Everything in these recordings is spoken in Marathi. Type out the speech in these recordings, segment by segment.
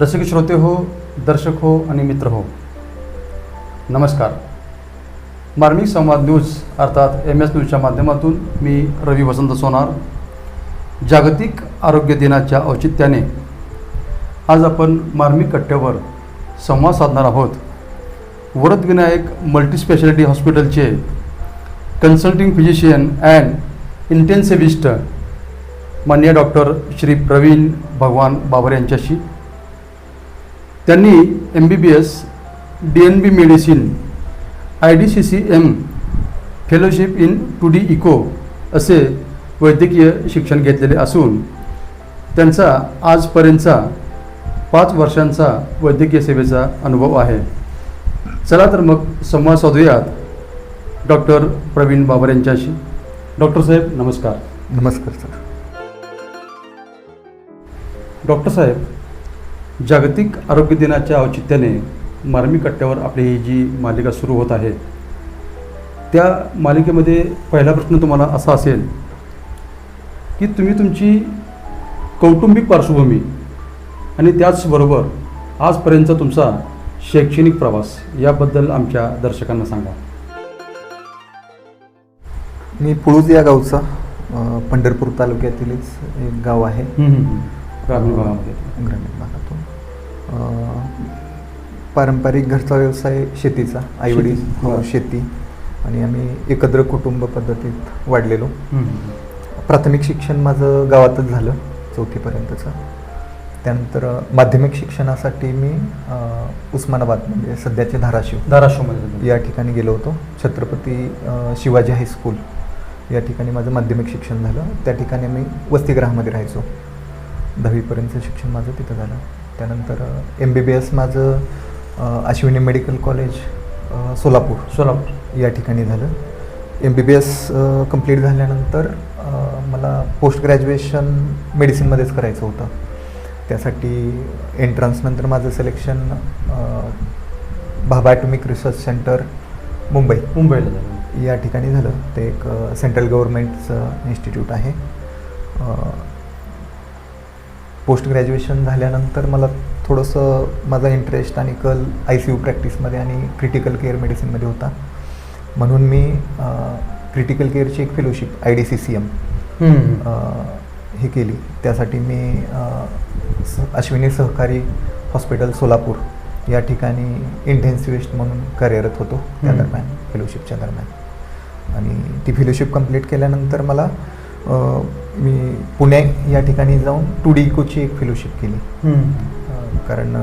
रसिक श्रोते हो दर्शक हो आणि मित्र हो नमस्कार. मार्मिक संवाद न्यूज अर्थात एम एस न्यूजच्या माध्यमातून मी रवी वसंत सोनार. जागतिक आरोग्य दिनाच्या औचित्याने आज आपण मार्मिक कट्ट्यावर संवाद साधणार आहोत. वरदविनायक मल्टीस्पेशालिटी हॉस्पिटलचे कन्सल्टिंग फिजिशियन अँड इंटेन्सिव्हिस्ट मान्य डॉक्टर श्री प्रवीण भगवान बाबर यांच्याशी त्यांनी M B B S D N B medicine I D C C M fellowship in two D echo असे वैद्यकीय शिक्षण घेतलेले असून त्यांचा आजपर्यंतचा पाच वर्षांचा वैद्यकीय सेवेचा अनुभव आहे. चला तर मग संवाद साधूयात. डॉक्टर प्रवीण बाबर यांच्याशी. डॉक्टर साहेब नमस्कार. नमस्कार सर. डॉक्टर साहेब जागतिक आरोग्य दिनाच्या औचित्याने मार्मी कट्ट्यावर आपली ही जी मालिका सुरू होत आहे त्या मालिकेमध्ये पहिला प्रश्न तुम्हाला असा असेल की तुम्ही तुमची कौटुंबिक पार्श्वभूमी आणि त्याचबरोबर आजपर्यंतचा तुमचा शैक्षणिक प्रवास याबद्दल आमच्या दर्शकांना सांगा. मी पुळूज या गावचा पंढरपूर तालुक्यातीलच एक गाव आहे. ग्रामीण भागामध्ये ग्रामीण भागातून. पारंपरिक घरचा व्यवसाय शेतीचा. आईवडील शेती, हो. शेती. आणि आम्ही एकत्र कुटुंब पद्धतीत वाढलेलो. प्राथमिक शिक्षण माझं गावातच झालं चौथीपर्यंतचं. त्यानंतर माध्यमिक शिक्षणासाठी मी उस्मानाबाद म्हणजे सध्याचे धाराशिव. धाराशिवमध्ये या ठिकाणी गेलो होतो. Chhatrapati Shivaji high school. या ठिकाणी माझं माध्यमिक शिक्षण झालं. त्या ठिकाणी मी वसतिगृहामध्ये राहायचो. दहावीपर्यंतचं शिक्षण माझं तिथं झालं. त्यानंतर एम बी बी एस माझं अश्विनी मेडिकल कॉलेज सोलापूर. सोलापूर. या ठिकाणी झालं. M B B S complete झाल्यानंतर मला पोस्ट ग्रॅज्युएशन मेडिसिनमध्येच करायचं होतं. त्यासाठी एंट्रन्सनंतर माझं selection Bhabha atomic research centre Mumbai. मुंबईला झालं. या ठिकाणी झालं. ते एक सेंट्रल गव्हर्मेंटचं इन्स्टिट्यूट आहे. पोस्ट ग्रॅज्युएशन झाल्यानंतर मला थोडंसं माझा इंटरेस्ट आणि कल आय सी यू प्रॅक्टिसमध्ये आणि क्रिटिकल केअर मेडिसिनमध्ये होता. म्हणून मी क्रिटिकल केअरची एक fellowship I D C C M हे केली. त्यासाठी मी अश्विनी सहकारी हॉस्पिटल सोलापूर या ठिकाणी इंटेन्सिव्हिस्ट म्हणून कार्यरत होतो. त्या. दरम्यान फेलोशिपच्या दरम्यान. आणि ती फेलोशिप कंप्लीट केल्यानंतर मला मी पुणे या ठिकाणी जाऊन टू डी इकोची एक फेलोशिप केली. कारण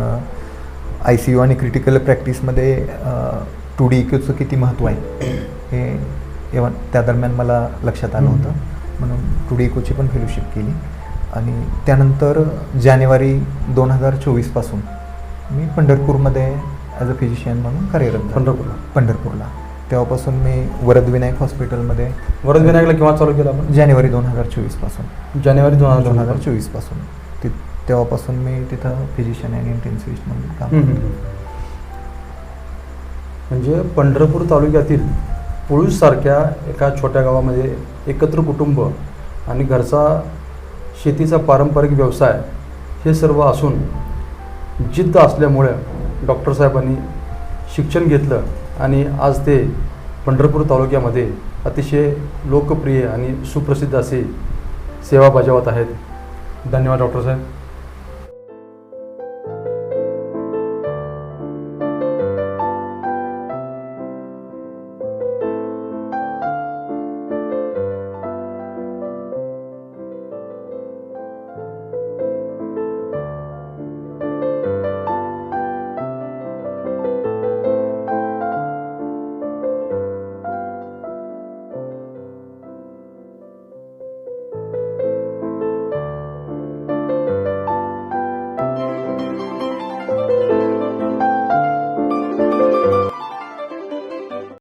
आय सी यू आणि क्रिटिकल प्रॅक्टिसमध्ये टू डी इक्यूचं किती महत्त्व आहे हे एव्हा त्या दरम्यान मला लक्षात आलं. होतं. म्हणून टू डी इकोची पण फेलोशिप केली. आणि त्यानंतर जानेवारी दोन हजार चोवीसपासून मी पंढरपूरमध्ये ॲज अ फिजिशियन म्हणून कार्यरत. पंढरपूरला. पंढरपूरला. तेव्हापासून मी वरदविनायक हॉस्पिटलमध्ये वरदविनायकला केव्हा चालू केलं आपण? जानेवारी दोन हजार चोवीसपासून. जानेवारी दोन हजार दोन हजार चोवीसपासून. ति तेव्हापासून मी तिथं फिजिशियन आणि इंटेन्सिव्हिस्ट म्हणून काम. म्हणजे पंढरपूर तालुक्यातील पुळूजसारख्या एका छोट्या गावामध्ये एकत्र कुटुंब आणि घरचा शेतीचा पारंपरिक व्यवसाय हे सर्व असून जिद्द असल्यामुळे डॉक्टर साहेबांनी शिक्षण घेतलं. आणि आज ते पंढरपूर तालुक्यामध्ये अतिशय लोकप्रिय आणि सुप्रसिद्ध असे सेवा बजावत आहेत. धन्यवाद डॉक्टर साहेब.